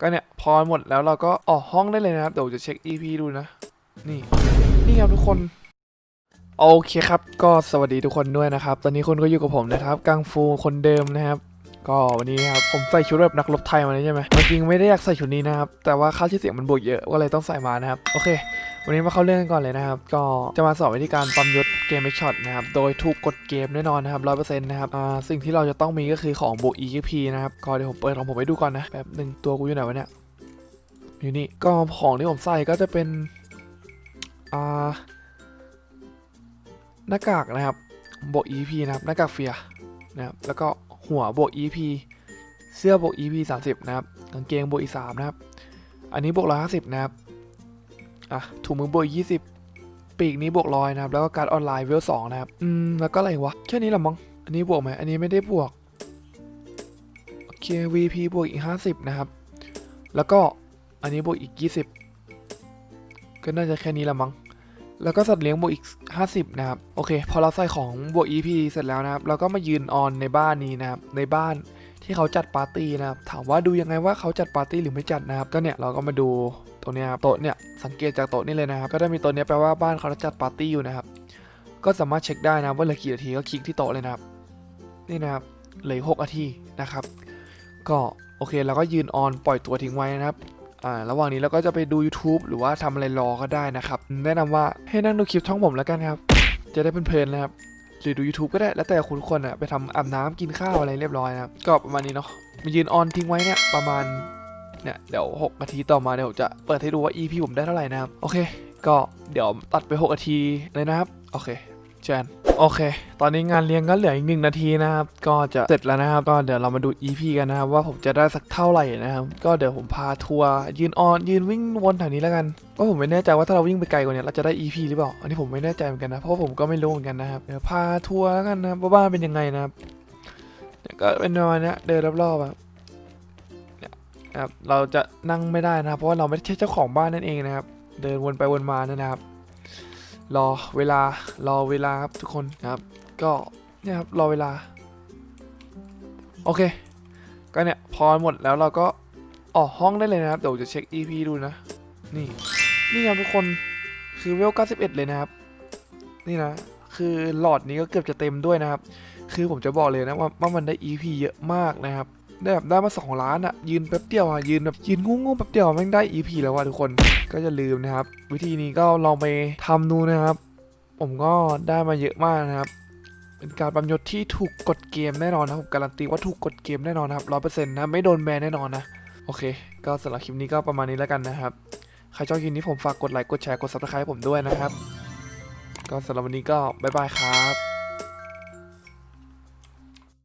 ก็เนี่ยพอหมดแล้วเราก็ออกห้องได้เลยนะครับ เดี๋ยวจะเช็ค EP ดูนะ นี่ นี่ครับทุกคน โอเคครับ ก็สวัสดีทุกคนด้วยนะครับ ตอนนี้คุณก็อยู่กับผมนะครับ กังฟูคนเดิมนะครับ ก็วันนี้นะครับผมใส่ชุดแบบนักรบไทยมาเลยใช่ไหมจริงๆไม่ได้อยากใส่ชุดนี้นะครับ แต่ว่าค่าชื่อเสียงมันบวกเยอะก็เลยต้องใส่มานะครับ โอเค วันนี้มาเข้าเรื่องกันก่อนเลยนะครับ ก็จะมาสอนวิธีการปั๊มยศเกมเอ็กช็อตนะครับ โดยถูกกดเกมแน่นอนนะครับร้อยเปอร์เซ็นต์นะครับ อ่า สิ่งที่เราจะต้องมีก็คือของบวก EXP นะครับ ก็เดี๋ยวผมเปิดของผมให้ดูก่อนนะแบบหนึ่งตัวกูอยู่ไหนวะเนี่ย อยู่นี่ ก็ของที่ผมใส่ก็จะเป็น อ่า หน้ากากนะครับ บวก EP นะครับ หน้ากากเฟียนะครับ แล้วก็หัวบวก EP เสื้อบวก EP 30 นะครับ กางเกงบวกอีก3นะครับ อันนี้บวก150 นะครับ อะถุงมือบวกยี่สิบปีกนี้บวกร้อยนะครับแล้วก็การดออนไลน์เวลสองนะครับอืมแล้วก็อะไรวะแค่นี้แหละมั้งอันนี้บวกไหมอันนี้ไม่ได้บวกโอเค VP บวกอีกห้าสิบนะครับ แล้วก็อันนี้บวกอีกยี่สิบก็น่าจะแค่นี้ละมั้ง แล้วก็สัตว์เลี้ยงบวกอีก 50 นะครับ โอเค พอเราใส่ของบวก EP เสร็จแล้วนะครับ เราก็มายืนออนในบ้านนี้นะครับ ในบ้านที่เขาจัดปาร์ตี้นะครับ ถามว่าดูยังไงว่าเขาจัดปาร์ตี้หรือไม่จัดนะครับ ก็เนี่ยเราก็มาดูตรงเนี้ยครับ โต๊ะเนี่ย สังเกตจากโต๊ะนี่เลยนะครับ ก็ได้มีโต๊ะเนี้ยแปลว่าบ้านเขาจัดปาร์ตี้อยู่นะครับ ก็สามารถเช็คได้นะว่าเหลือกี่นาทีก็คลิกที่โต๊ะเลยนะครับ นี่นะครับ เหลืออก6นาทีนะครับ ก็โอเคเราก็ยืนออนปล่อยตัวทิ้งไว้นะครับ ระหว่างนี้เราก็จะไปดู YouTube หรือว่าทำอะไรรอก็ได้นะครับ แนะนำว่าให้นั่งดูคลิปช่องผมแล้วกันครับ จะได้เพลินๆนะครับ หรือดู YouTube ก็ได้ แล้วแต่คุณทุกคนอะไปทำอาบน้ำกินข้าวอะไรเรียบร้อยนะครับก็ประมาณนี้เนาะมายืนออนทิ้งไว้เนี่ยประมาณเนี่ยเดี๋ยว 6 นาทีต่อมาเดี๋ยวจะเปิดให้ดูว่า EP ผมได้เท่าไหร่นะครับ โอเค ก็เดี๋ยวตัดไป 6 นาทีเลยนะครับ โอเคเชิญ โอเค ตอนนี้งานเลี้ยงก็เหลืออีกหนึ่งนาทีนะครับ ก็จะเสร็จแล้วนะครับ ก็เดี๋ยวเรามาดู EP กันนะครับ ว่าผมจะได้สักเท่าไหร่นะครับ ก็เดี๋ยวผมพาทัวร์ยืนออนยืนวิ่งวนแถวนี้แล้วกันก็ผมไม่แน่ใจว่าถ้าเราวิ่งไปไกลกว่านี้เราจะได้ EP หรือเปล่า อันนี้ผมไม่แน่ใจเหมือนกันนะ เพราะผมก็ไม่รู้เหมือนกันนะครับ เดี๋ยวพาทัวร์แล้วกันนะบว่าบ้านเป็นยังไงนะครับเนี่ยก็เป็นประมาณนี้เดินรอบๆแบบนะครับเราจะนั่งไม่ได้นะครับเพราะว่าเราไม่ใช่เจ้าของบ้านนั่นเองนะครับ เดินวนไปวนมานะครับ รอเวลารอเวลาครับทุกคนนะครับ ก็เนี่ยครับรอเวลา โอเค ก็เนี่ยพอหมดแล้วเราก็ออกห้องได้เลยนะครับ เดี๋ยวจะเช็ค EP ดูนะ นี่ นี่ครับทุกคนคือเวล 91 เลยนะครับ นี่นะ คือหลอดนี้ก็เกือบจะเต็มด้วยนะครับ คือผมจะบอกเลยนะว่าว่ามันได้ EP เยอะมากนะครับ ได้แบบได้มา2ล้านอะยืนแป๊บเดียวอะยืนแบบยืนงงๆแป๊บเดียวแม่งได้ EP แล้วว่ะทุกคนก็อย่าลืมนะครับ วิธีนี้ก็ลองไปทำดูนะครับ ผมก็ได้มาเยอะมากนะครับเป็นการปั๊มยศที่ถูกกดเกมแน่นอนนะผมการันตีว่าถูกกดเกมแน่นอนนะครับร้อยเปอร์เซ็นต์นะไม่โดนแบนแน่นอนนะโอเค ก็สำหรับคลิปนี้ก็ประมาณนี้แล้วกันนะครับใครชอบคลิปนี้ผมฝากกดไลค์กดแชร์กดซับสไครต์ผมด้วยนะครับ ก็สำหรับวันนี้ก็บ๊ายบายครับ